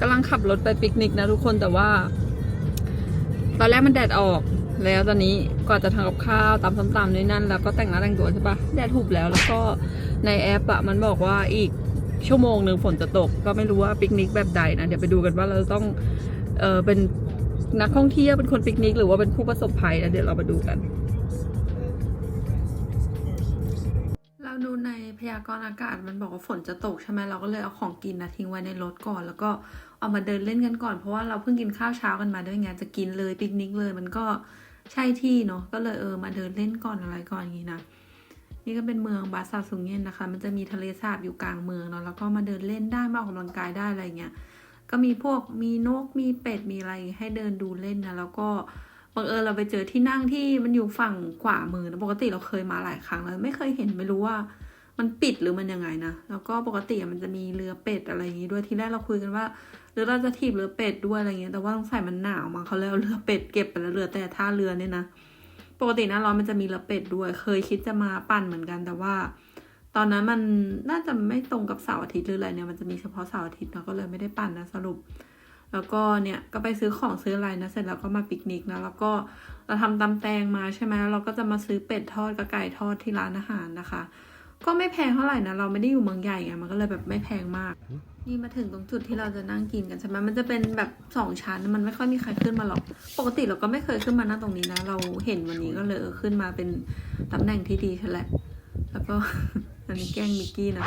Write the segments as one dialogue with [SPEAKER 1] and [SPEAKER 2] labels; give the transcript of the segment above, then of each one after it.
[SPEAKER 1] กำลังขับรถไปปิกนิกนะทุกคนแต่ว่า ตอนแรกมันแดดออกแล้วตอนนี้ก่อนจะทำกับข้าวตำส้มตำนี่นั่น แล้วก็แต่งหน้าแต่งตัวใช่ปะแดดหุบแล้วแล้วก็ในแอปอะมันบอกว่าอีกชั่วโมงหนึ่งฝนจะตก ก็ไม่รู้ว่าปิกนิกแบบใดนะเดี๋ยวไปดูกันว่าเราต้องเออเป็นนักท่องเที่ยวเป็นคนปิกนิก หรือว่าเป็นผู้ประสบภัยนะเดี๋ยวเรามาดูกัน ราดูในพยากรณ์อากาศมันบอกว่าฝนจะตกใช่ไหมเราก็เลยเอาของกินนะทิ้งไว้ในรถก่อน แล้วก็เอามาเดินเล่นกันก่อนเพราะว่าเราเพิ่งกินข้าวเช้ากันมาด้วยไงจะกินเลยปิกนิกเลย มันก็ใช่ที่เนาะก็เลยเออมาเดินเล่นก่อนอะไรก่อนอย่างนี้นะนี่ก็เป็นเมืองบาซาซุงเยนนะคะ มันจะมีทะเลสาบอยู่กลางเมืองเนาะแล้วก็มาเดินเล่นได้มาออกกำลังกายได้อะไรเงี้ยก็มีพวกมีนกมีเป็ดมีอะไรให้เดินดูเล่นนะแล้วก็ บังเอิญเราไปเจอที่นั่งที่มันอยู่ฝั่งขวามือนะปกติเราเคยมาหลายครั้งแล้วไม่เคยเห็นไม่รู้ว่ามันปิดหรือมันยังไงนะ แล้วก็ปกติมันจะมีเรือเป็ดอะไรอย่างงี้ด้วยที่แรกเราคุยกันว่าหรือเราจะถีบเรือเป็ดด้วยอะไรเงี้ยแต่ว่าสงใสัยมันหนาวมั้งเขาเลยเอาเรือเป็ดเก็บไปแล้วเรือแต่ท่าเรือเนี่ยนะปกติหน้าร้อนมันจะมีเรือเป็ดด้วย เคยคิดจะมาปั่นเหมือนกัน แต่ว่า ตอนนั้นมันน่าจะไม่ตรงกับเสาร์อาทิตย์หรืออะไรเนี่ยมันจะมีเฉพาะเสาร์อาทิตย์เราก็เลยไม่ได้ปั่นนะสรุป แล้วก็เนี่ยก็ไปซื้อของซื้ออะไรนะเสร็จแล้วก็มาปิกนิกนะแล้วก็เราทำตำแตงมาใช่ไหมแล้วเราก็จะมาซื้อเป็ดทอดกับไก่ทอดที่ร้านอาหารนะคะ ก็ไม่แพงเท่าไหร่นะเราไม่ได้อยู่เมืองใหญ่ไงมันก็เลยแบบไม่แพงมาก นี่มาถึงตรงจุดที่เราจะนั่งกินกันใช่ไหมมันจะเป็นแบบสองชั้นมันไม่ค่อยมีใครขึ้นมาหรอก ปกติเราก็ไม่เคยขึ้นมานั่งตรงนี้นะ เราเห็นวันนี้ก็เลยขึ้นมาเป็นตำแหน่งที่ดีใช่แหละ แล้วก็อันนี้แกล้งมิกกี้นะ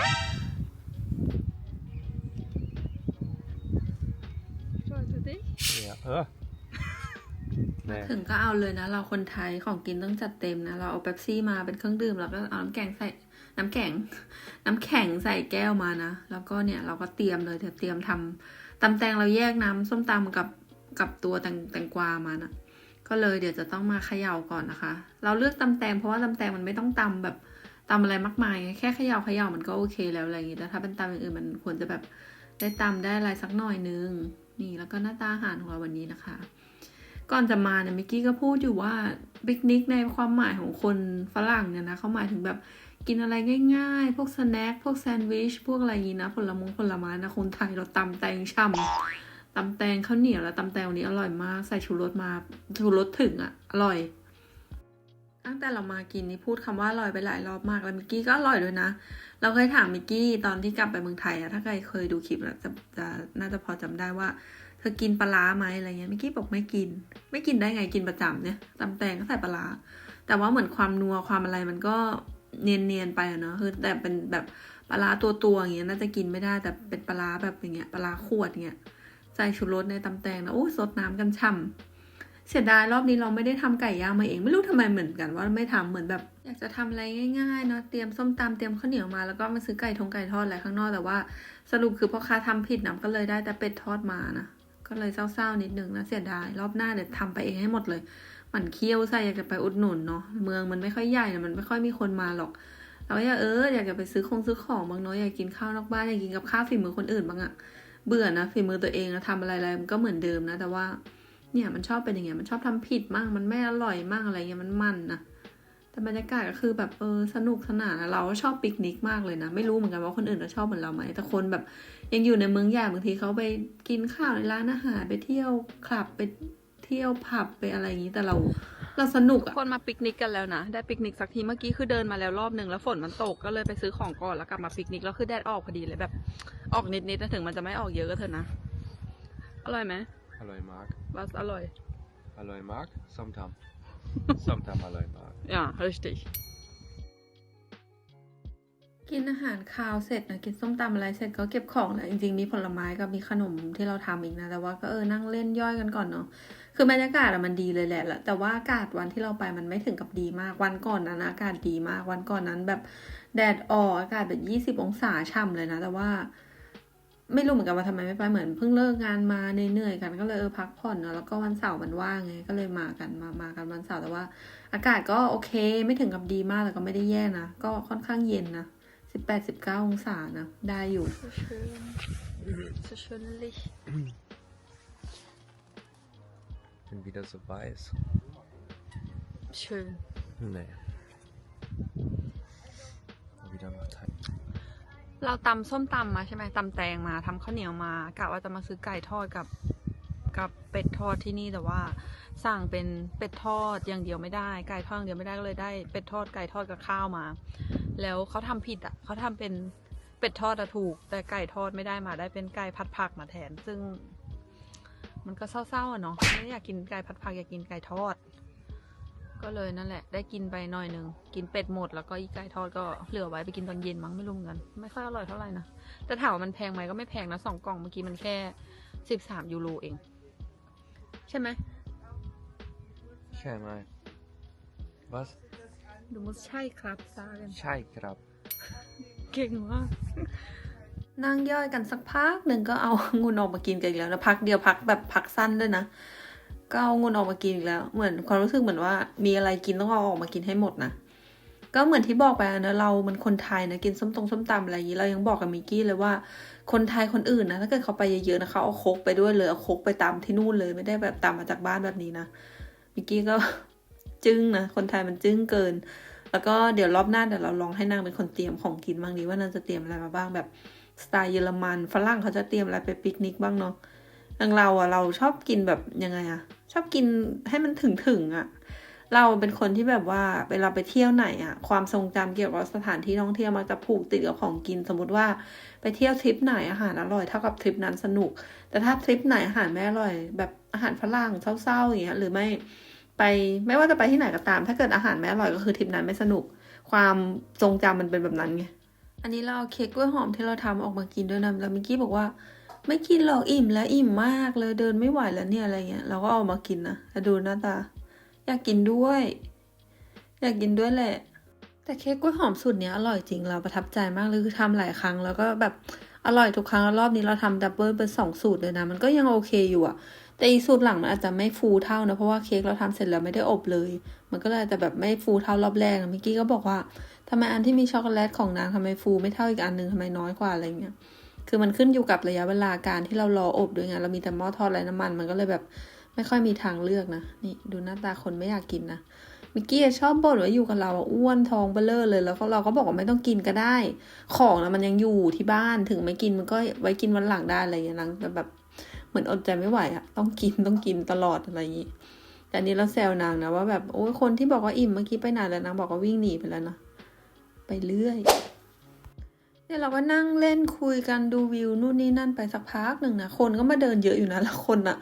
[SPEAKER 2] Ja. Ö. Nej.
[SPEAKER 1] ถึงก็เอาเลยนะ เราคนไทยของกินต้องจัดเต็มนะ เราเอาเป๊ปซี่มาเป็นเครื่องดื่มแล้วก็เอาน้ำแข็งใส่ น้ำแข็ง น้ำแข็งใส่แก้วมานะ แล้วก็เนี่ยเราก็เตรียมเลยเดี๋ยวเตรียมทำตำแตงเราแยกน้ำส้มตำกับกับตัวแตงแตงกวามานะก็เลยเดี๋ยวจะต้องมาเขย่าก่อนนะคะ เราเลือกตำแตงเพราะว่าตำแตงมันไม่ต้องตำแบบตำอะไรมากมายไงแค่เขย่าเขย่ามันก็โอเคแล้วอะไรอย่างงี้แต่ถ้าเป็นตำอย่างอื่นมันควรจะแบบได้ตำได้อะไรสักหน่อยนึง นี่แล้วก็หน้าตาอาหารของเราวันนี้นะคะ ก่อนจะมาเนี่ยมิกกี้ก็พูดอยู่ว่าปิกนิกในความหมายของคนฝรั่งเนี่ยนะเขาหมายถึงแบบกินอะไรง่ายๆ พวกสแน็คพวกแซนด์วิช พวกอะไรนี้นะ ผลมงผลไม้นะคนไทยเราตำแตงช่ำตำแตงข้าวเหนียวแล้วตำแตงวันนี้อร่อยมาก ใส่ชูรสมาชูรสถึงอะ่ะ อร่อย ตั้งแต่เรามากินนี่พูดคำว่าอร่อยไปหลายรอบมากแล้วมิกกี้ก็อร่อยด้วยนะ เราเคยถามมิกกี้ตอนที่กลับไปเมืองไทยอะถ้าใครเคยดูคลิปแล้วจะจะน่าจะพอจำได้ว่าเธอกินปลาไหมอะไรเงี้ยมิกกี้บอกไม่กิน ไม่กินได้ไงกินประจำเนี่ยตำแตงก็ใส่ปลาแต่ว่าเหมือนความนัวความอะไรมันก็เนียนๆไปอะเนาะคือแต่เป็นแบบปลาตัวตัวๆอย่างเงี้ยน่าจะกินไม่ได้แต่เป็นปลาแบบอย่างเงี้ยปลาขวดเงี้ยใส่ชูรสในตำแตงนะโอ้สดน้ำกันฉ่ำ เสียดายรอบนี้เราไม่ได้ทำไก่ย่างมาเอง ไม่รู้ทำไมเหมือนกันว่าไม่ทำเหมือนแบบ อยากจะทำอะไรง่ายๆเนาะเตรียมส้มตำเตรียมข้าวเหนียวมาแล้วก็มาซื้อไก่ทงไก่ทอดอะไรข้างนอกแต่ว่า สรุปคือพ่อค้าทำผิดนะก็เลยได้แต่เป็ดทอดมานะก็เลยเศร้าๆนิดนึงนะเสียดายรอบหน้าเดี๋ยวทำไปเองให้หมดเลยหมันเคี้ยวใส่อยากจะไปอุดหนุนเนาะเมืองมันไม่ค่อยใหญ่นะมันไม่ค่อยมีคนมาหรอกเราอยากเอออยากจะไปซื้อคงซื้อของบางเนาะอยากกินข้าวนอกบ้านอยากกินกับข้าวฝีมือคนอื่นบ้างอะเบื่อนะฝีมือตัวเองนะทำอะไรอะไรมันก็เหมือนเดิมนะแต่ว่า เนี่ยมันชอบเป็นอย่างเงี้ยมันชอบทำผิดมั่งมันไม่อร่อยมั่งอะไรเงี้ยมันมันนะแต่บรรยากาศก็คือแบบเออสนุกสนานนะเราชอบปิกนิกมากเลยนะ ไม่รู้เหมือนกันว่าคนอื่นจะชอบเหมือนเราไหมแต่คนแบบยังอยู่ในเมืองใหญ่บางทีเขาไปกินข้าวในร้านอาหารไปเที่ยวคลับไปเที่ยวผับไปอะไรอย่างนี้แต่เราเราสนุกอะคนมาปิกนิกกันแล้วนะ ได้ปิกนิกสักทีเมื่อกี้คือเดินมาแล้วรอบหนึ่งแล้วฝนมันตกก็เลยไปซื้อของก่อนแล้วกลับมาปิกนิกแล้วคือแดดออกพอดีเลยแบบ ออกนิดๆนะถึงมันจะไม่ออกเยอะก็เถอะนะอร่อยไหม
[SPEAKER 2] Halloj Mark.
[SPEAKER 1] บัสอร่อย
[SPEAKER 2] Halloj Mark. Somtam. Somtam halloj Mark.
[SPEAKER 1] อ่า richtig กินอาหารคาวเสร็จนะกินส้มตำอะไรเสร็จก็เก็บของแหละจริงๆมีผลไม้กับมีขนมที่เราทำอีกนะ แต่ว่าก็เออนั่งเล่นย่อยกันก่อนเนาะคือบรรยากาศอะมันดีเลยแหละละ แต่ว่าอากาศวันที่เราไปมันไม่ถึงกับดีมากวันก่อนนั้นอากาศดีมากวันก่อนนั้นแบบแดดออกอากาศแบบยี่สิบองศาช่ำเลยนะ แต่ว่า ไม่รู้เหมือนกันว่าทำไมไม่ไปเหมือนเพิ่งเลิกงานมาเหนื่อยๆกันก็เลยเออพักผ่อนเนาะแล้วก็วันเสาร์มันว่างไงก็เลยมากันมามากันวันเสาร์แต่ว่า อากาศก็โอเค ไม่ถึงกับดีมากแต่ก็ไม่ได้แย่นะก็ค่อนข้างเย็นนะสิบแปดสิบเก้าองศานะได้อยู่ so schön Licht
[SPEAKER 2] Bin wieder so weiß.
[SPEAKER 1] schön
[SPEAKER 2] Nee. Wieder macht halt.
[SPEAKER 1] เราตำส้มตำมาใช่ไหมตำแตงมาทำข้าวเหนียวมากะว่าจะมาซื้อไก่ทอดกับกับเป็ดทอดที่นี่แต่ว่า สั่งเป็นเป็ดทอดอย่างเดียวไม่ได้ไก่ทอดอย่างเดียวไม่ได้ก็เลยได้เป็ดทอดไก่ทอดกับข้าวมา แล้วเขาทำผิดอะเขาทำเป็นเป็ดทอดอะถูก แต่ไก่ทอดไม่ได้มาได้เป็นไก่ผัดผักมาแทน ซึ่ง มันก็เศร้าๆอะเนาะไม่อยากกินไก่ผัดผักอยากกินไก่ทอด ก็เลยนั่นแหละ ได้กินไปหน่อยหนึ่งกินเป็ดหมดแล้วก็อีกไก่ทอดก็เหลือไว้ไปกินตอนเย็นมั้งไม่รู้เหมือนกัน ไม่ค่อยอร่อยเท่าไหร่นะแต่ถามว่ามันแพงไหมก็ไม่แพงนะสองกล่องเมื่อกี้มันแค่สิบสามยูโรเอง ใช่ไหม
[SPEAKER 2] ใช่ไหม Was
[SPEAKER 1] ดูมันใช่ครับซากัน
[SPEAKER 2] ใช่ครับ
[SPEAKER 1] เก่งมากนั่งย่อยกันสักพักหนึ่งก็เอางูนออกมากินกันอีกแล้วนะพักเดียวพักแบบพักสั้นด้วยนะ ก็เอางูนออกมากินอีกแล้ว เหมือนความรู้สึกเหมือนว่า มีอะไรกินต้องเอาออกมากินให้หมดนะก็เหมือนที่บอกไปนะเรามันคนไทยนะกินส้มตรงส้มตำอะไรอย่างนี้เรายังบอกกับมิกกี้เลยว่าคนไทยคนอื่นนะถ้าเกิดเขาไปเยอะๆนะเขาเอาโคกไปด้วยเลยเอาโคกไปตามที่นู่นเลยไม่ได้แบบตามมาจากบ้านแบบนี้นะมิกกี้ก็จึ้งนะคนไทยมันจึ้งเกิน แล้วก็เดี๋ยวรอบหน้าเดี๋ยวเราลองให้นางเป็นคนเตรียมของกินบ้างดีว่านางจะเตรียมอะไรมาบ้างแบบสไตล์เยอรมันฝรั่งเขาจะเตรียมอะไรไปปิกนิกบ้างเนาะอย่างเราอะเราชอบกินแบบยังไงอะ ชอบกินให้มันถึงถึงๆอะเราเป็นคนที่แบบว่าเวลาไปเที่ยวไหนอะความทรงจำเกี่ยวกับสถานที่ท่องเที่ยวมักจะผูกติดกับของกิน สมมติว่าไปเที่ยวทริปไหนอาหารอร่อยเท่ากับทริปนั้นสนุก แต่ถ้าทริปไหนอาหารไม่อร่อย แบบอาหารฝรั่งเศร้าๆอย่างเงี้ยหรือไม่ไปไม่ว่าจะไปที่ไหนก็ตาม ถ้าเกิดอาหารไม่อร่อยก็คือทริปนั้นไม่สนุก ความทรงจำมันเป็นแบบนั้นไงอันนี้เราเอาเค้กกล้วยหอมที่เราทำออกมากินด้วยนะแล้วมิกกี้บอกว่า ไม่กินหรอกอิ่มแล้วอิ่มมากเลยเดินไม่ไหวแล้วเนี่ยอะไรเงี้ยเราก็เอามากินนะแต่ดูหน้าตา อยากกินด้วย อยากกินด้วยแหละ แต่เค้กกล้วยหอมสูตรเนี้ยอร่อยจริงเราประทับใจมากเลยคือทำหลายครั้ง แล้วก็แบบอร่อยทุกครั้งรอบนี้เราทำดับเบิลเป็นสองสูตรเลยนะมันก็ยังโอเคอยู่อะแต่อีสูตรหลังมันอาจจะไม่ฟูเท่านะเพราะว่าเค้กเราทำเสร็จแล้วไม่ได้อบเลย มันก็เลยอาจะแบบไม่ฟูเท่ารอบแรกนะมิกกี้ก็บอกว่าทำไมอันที่มีช็อกโกแลตของนางทำไมฟูไม่เท่าอีกอันหนึ่งทำไมน้อยกว่าอะไรเงี้ย คือมันขึ้นอยู่กับระยะเวลาการที่เรารออบด้วยไงเรามีแต่หม้อทอดไร้น้ำมันมันก็เลยแบบ ไม่ค่อยมีทางเลือกนะ นี่ดูหน้าตาคนไม่อยากกินนะมิกกี้ชอบบ่นว่าอยู่กับเราอ้วนท้องเบลเลอร์เลย แล้วก็เราก็บอกว่าไม่ต้องกินก็ได้ ของนะมันยังอยู่ที่บ้านถึงไม่กินมันก็ไว้กินวันหลังได้อะไรอย่างเงี้ยนางแบบเหมือนอดใจไม่ไหวอะต้องกินต้องกินตลอดอะไรอย่างงี้แต่นนี้เราแซวนางนะว่าแบบโอ้ยคนที่บอกว่าอิ่มเมื่อกี้ไปไหนแล้วนางบอกว่าวิ่งหนีไปแล้วนะไปเรื่อย เนี่ยเราก็นั่งเล่นคุยกันดูวิวนู่นนี่นั่นไปสักพักหนึ่งนะคนก็มาเดินเยอะอยู่นะแล้วคนอะ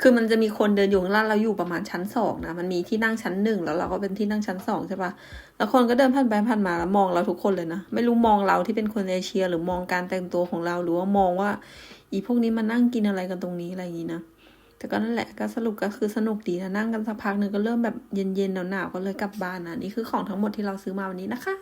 [SPEAKER 1] คือมันจะมีคนเดินอยู่ข้างล่างเราอยู่ประมาณชั้นสองนะมันมีที่นั่งชั้นหนึ่งแล้วเราก็เป็นที่นั่งชั้นสองใช่ปะแล้วคนก็เดินผ่านไปผ่านมาแล้วมองเราทุกคนเลยนะไม่รู้มองเราที่เป็นคนเอเชีย หรือมองการแต่งตัวของเราหรือว่ามองว่า อีพวกนี้มานั่งกินอะไรกันตรงนี้อะไรอย่างนี้นะแต่ก็นั่นแหละก็สรุปก็คือสนุกดีนะนั่งกันสักพักหนึ่งก็เริ่มแบบเย็นๆหนาวๆก็เลยกลับบ้านนะนี่คือของทั้งหมดที่เราซื้อมาวันนี้นะคะ